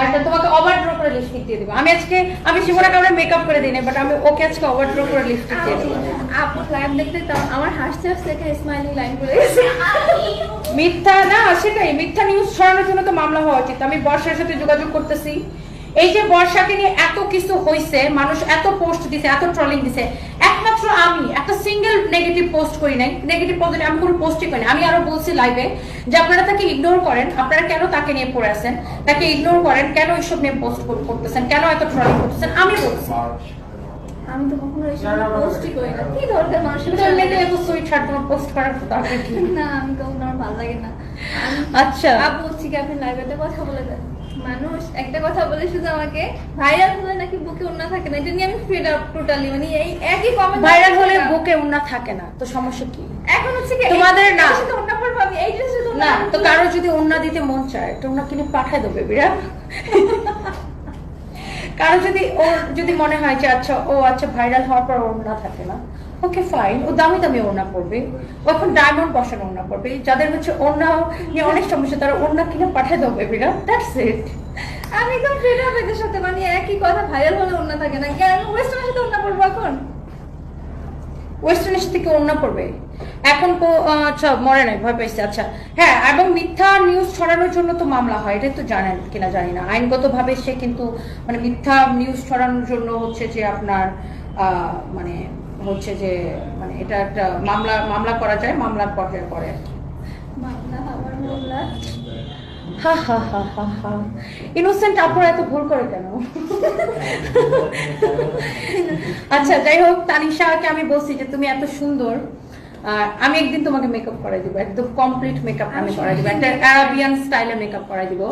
আর তোমাকে over draw করে lipstick দিয়ে দেবো। আমি আজকে আমি শিবনা কামড়ে মেকআপ করে দিই না বাট আমি ওকে আজকে ওভার ড্র করে লিপস্টিক দিয়ে দেবো। আপু লাইভ দেখতে আমার হাসতে হাসতে স্মাইলিং লাইন মিথ্যা না সেটাই মিথ্যা নিউজ ছড়ানোর জন্য তো মামলা হওয়া উচিত। আমি বর্ষার সাথে যোগাযোগ করতেছি। এই যে বর্ষাকে নিয়ে এত কিছু হয়েছে মানুষ এত পোস্ট দিছে, এত ট্রলিং দিছে, একমাত্র আমি, একটা সিঙ্গেল নেগেটিভ পোস্ট করি নাই নেগেটিভ পজিটিভ আমি কোনো পোস্টই করি আমি আরও বলছি লাইভে যে আপনারা তাকে ইগনোর করেন, আপনারা কেন তাকে নিয়ে পড়ে আছেন? তাকে ইগনোর করেন, কেন এইসব নিয়ে পোস্ট করতেছেন? কেন এত ট্রলিং করতেছেন? আমি বলছি। আমি তো কখনো পোস্টই করি না। কি দরকার মানুষের তো তোমার পোস্ট করার দরকার কি? না আমি কখনো আমার ভালো লাগে না। আচ্ছা। আপু হচ্ছে কি আপনি লাইভেতে কথা বলে দেন। মানুষ একটা কথা বলে শুধু আমাকে ভাইরাল হলে নাকি বুকে অন্য থাকে না? এটা নিয়ে আমি ফেড আপ টোটালি মানে এই একই কমেন্ট ভাইরাল হলে বুকে উন্না থাকে না তো সমস্যা কি? এখন হচ্ছে কি তোমাদের না। অন্য পড়ব আমি এই ড্রেসে তো না তো কারও যদি ওন্না দিতে মন চায় তো ওনা কিনে পাঠায় দেবে বিরা কারও যদি ওর যদি মনে হয় যে আচ্ছা ও আচ্ছা ভাইরাল হওয়ার পর ওড়না থাকে না ওকে ফাইন ও দামি দামি ওড়না পড়বে ও এখন ডায়মন্ড বসানো ওড়না পড়বে যাদের হচ্ছে ওড়না নিয়ে অনেক সমস্যা তারা ওড়না কিনে পাঠায় দেবে বিরা দ্যাটস ইট আমি একদম ফেড আপ এদের সাথে মানে একই কথা ভাইরাল হলে অন্য থাকে না। কেন? ওয়েস্টার্নের সাথে ওড়না পড়ব এখন? ওয়েস্টার্নের সাথে কি ওড়না পড়বে এখন তো আচ্ছা মরে নাই ভয় পাইছে আচ্ছা। হ্যাঁ এবং মিথ্যা নিউজ ছড়ানোর জন্য তো মামলা হয় এটা তো জানেন কিনা জানি না। আইনগতভাবে সে কিন্তু মানে মিথ্যা নিউজ ছড়ানোর জন্য হচ্ছে যে আপনার আহ, মানে হচ্ছে যে মানে এটা একটা মামলা মামলা করা যায় মামলার পর্যায়ে পড়ে মামলা আমার মামলা? হা হা হা হা হা। ইনোসেন্ট আপনারা এত ভুল করে কেন? আচ্ছা যাই হোক তানিশাকে আমি বলছি যে তুমি এত সুন্দর আমি একদিন তোমাকে মেকআপ করাই দিব একদম কমপ্লিট মেকআপ আমি করাই দিব। একটা অ্যারাবিয়ান স্টাইলে মেকআপ করাই দিব।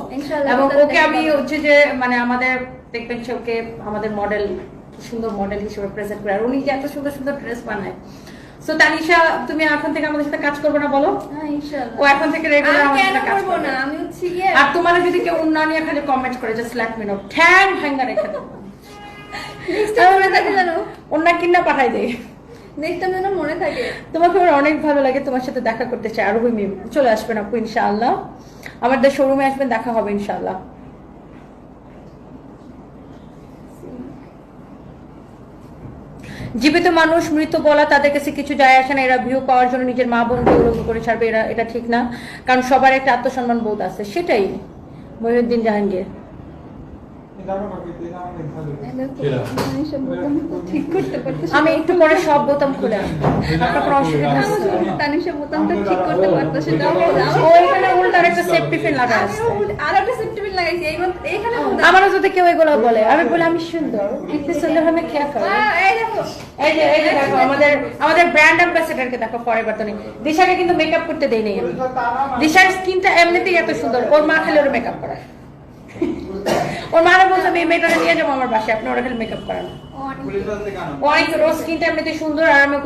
এবং ওকে আমি হচ্ছে যে মানে আমাদের দেখবেন যে ওকে আমাদের মডেল সুন্দর মডেল হিসেবে প্রেজেন্ট করে। আর উনি যে এত সুন্দর সুন্দর ড্রেস বানায়। সো তানিশা তুমি এখন থেকে আমাদের সাথে কাজ করবে না বলো? হ্যাঁ ও এখন থেকে রেগুলার আমাদের সাথে কাজ করবে না? আমি হচ্ছে আর তোমার যদি কেউ উন্নয়ন নিয়ে খালি কমেন্ট করে জাস্ট লেট মি নো ঠ্যাং ভাঙ্গা রেখে দেবো নেক্সট টাইম কিনা পাঠাই দে। নেক্সট টাইম মনে থাকে। তোমাকে আমার অনেক ভালো লাগে তোমার সাথে দেখা করতে চাই। আরও তুমি চলে আসবেন আপু, ইনশাআল্লাহ। আমাদের শোরুমে আসবেন, দেখা হবে, ইনশাআল্লাহ। জীবিত মানুষ, মৃত বলা তাদের কাছে কিছু যায় আসে না। এরা ভিউ পাওয়ার জন্য নিজের মা বোনকে উলঙ্গ করে ছাড়বে। এরা, এটা ঠিক না। কারণ সবার একটা আত্মসম্মান বোধ আছে। সেটাই। মহিউদ্দিন জাহাঙ্গীর। আমি একটু পরে সব বোতাম খুলে আপনার কোনো অসুবিধা তানিশা বোতামটা ঠিক করতে পারতো সেটা ও উল্টার একটা সেফটি পিন লাগা আছে। আর একটা সেফটি পিন লাগাইছি। এইখানে আমারও যদি কেউ এগুলো বলে আমি বলি আমি সুন্দর। ইতনি সুন্দর আমি খেয়া করি। এই দেখো। এই যে এই যে দেখো আমাদের আমাদের ব্র্যান্ড অ্যাম্বাসেডারকে দেখো দিশাকে কিন্তু মেকআপ করতে দেই নাই। আমি দিশার স্কিনটা এমনিতেই এত সুন্দর। ওর মা খালি ওর মেকআপ করায়। ওর আমি এই মেয়েটাকে নিয়ে যাব আমার বাসায়। আপনি ওরা খালি মেকআপ করানো। অনেক রোজ কিন্তু আপনি স্কিনটা এমনিতেই সুন্দর আর আমি